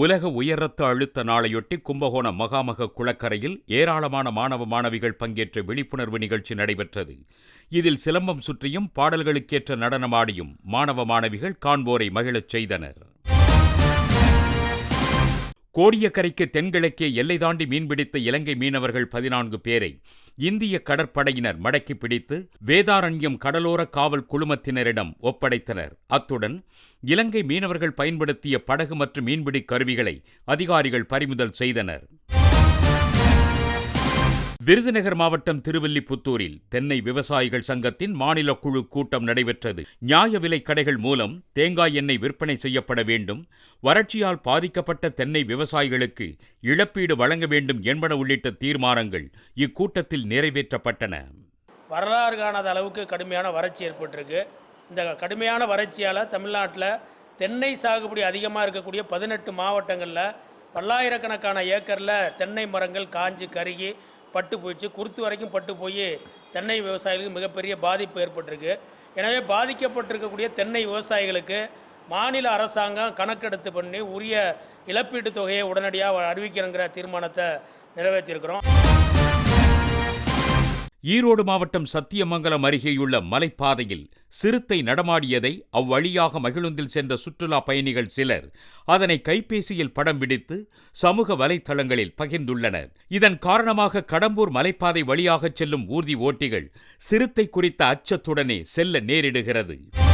உலக உயர் ரத்த அழுத்த நாளையொட்டி கும்பகோணம் மகாமக குளக்கரையில் ஏராளமான மாணவ மாணவிகள் பங்கேற்ற விழிப்புணர்வு நிகழ்ச்சி நடைபெற்றது. இதில் சிலம்பம் சுற்றியும் பாடல்களுக்கேற்ற நடனமாடியும் மாணவ மாணவிகள் காண்போரை மகிழச் செய்தனர். கோடியக்கரைக்கு தென்கிழக்கே எல்லை தாண்டி மீன்பிடித்த இலங்கை மீனவர்கள் பதினான்கு பேரை இந்திய கடற்படையினர் மடக்கி பிடித்து வேதாரண்யம் கடலோர காவல் குழுமத்தினரிடம் ஒப்படைத்தனர். அத்துடன் இலங்கை மீனவர்கள் பயன்படுத்திய படகு மற்றும் மீன்பிடி கருவிகளை அதிகாரிகள் பறிமுதல் செய்தனர். விருதுநகர் மாவட்டம் திருவில்லிபுத்தூரில் தென்னை விவசாயிகள் சங்கத்தின் மாநில குழு கூட்டம் நடைபெற்றது. நியாய விலை கடைகள் மூலம் தேங்காய் எண்ணெய் விற்பனை செய்யப்பட வேண்டும். வறட்சியால் பாதிக்கப்பட்ட தென்னை விவசாயிகளுக்கு இழப்பீடு வழங்க வேண்டும் என்பன உள்ளிட்ட தீர்மானங்கள் இக்கூட்டத்தில் நிறைவேற்றப்பட்டன. வரலாறு காணாத அளவுக்கு கடுமையான வறட்சி ஏற்பட்டிருக்கு. இந்த கடுமையான வறட்சியால் தமிழ்நாட்டில் தென்னை சாகுபடி அதிகமாக இருக்கக்கூடிய பதினெட்டு மாவட்டங்களில் பல்லாயிரக்கணக்கான ஏக்கரில் தென்னை மரங்கள் காஞ்சி கருகி பட்டு போயிடுச்சு. குருத்து வரைக்கும் பட்டு போய் தென்னை விவசாயிகளுக்கு மிகப்பெரிய பாதிப்பு ஏற்பட்டிருக்கு. எனவே பாதிக்கப்பட்டிருக்கக்கூடிய தென்னை விவசாயிகளுக்கு மாநில அரசாங்கம் கணக்கெடுத்து பண்ணி உரிய இழப்பீட்டுத் தொகையை உடனடியாக அறிவிக்கணுங்கிற தீர்மானத்தை நிறைவேற்றியிருக்கிறோம். ஈரோடு மாவட்டம் சத்தியமங்கலம் அருகேயுள்ள மலைப்பாதையில் சிறுத்தை நடமாடியதை அவ்வழியாக மகிழுந்தில் சென்ற சுற்றுலா பயணிகள் சிலர் அதனை கைபேசியில் படம் பிடித்து சமூக வலைத்தளங்களில் பகிர்ந்துள்ளனர். இதன் காரணமாக கடம்பூர் மலைப்பாதை வழியாகச் செல்லும் ஊர்தி ஓட்டிகள் சிறுத்தை குறித்த அச்சத்துடனே செல்ல நேரிடுகிறது.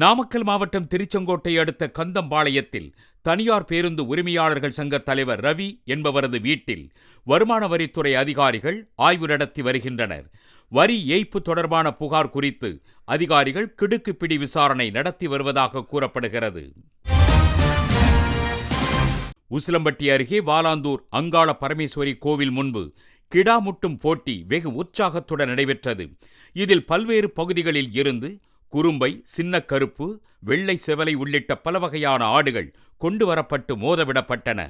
நாமக்கல் மாவட்டம் திருச்செங்கோட்டை அடுத்த கந்தம்பாளையத்தில் தனியார் பேருந்து உரிமையாளர்கள் சங்க தலைவர் ரவி என்பவரது வீட்டில் வருமான வரித்துறை அதிகாரிகள் ஆய்வு நடத்தி வருகின்றனர். வரி ஏய்ப்பு தொடர்பான புகார் குறித்து அதிகாரிகள் கிடுக்குப்பிடி விசாரணை நடத்தி வருவதாக கூறப்படுகிறது. உசிலம்பட்டி அருகே வாலாந்தூர் அங்காள பரமேஸ்வரி கோவில் முன்பு கிடாமுட்டும் போட்டி வெகு உற்சாகத்துடன் நடைபெற்றது. இதில் பல்வேறு பகுதிகளில் இருந்து குறும்பை சின்ன கருப்பு வெள்ளை செவலை உள்ளிட்ட பல வகையான ஆடுகள் கொண்டு வரப்பட்டு மோதவிடப்பட்டன.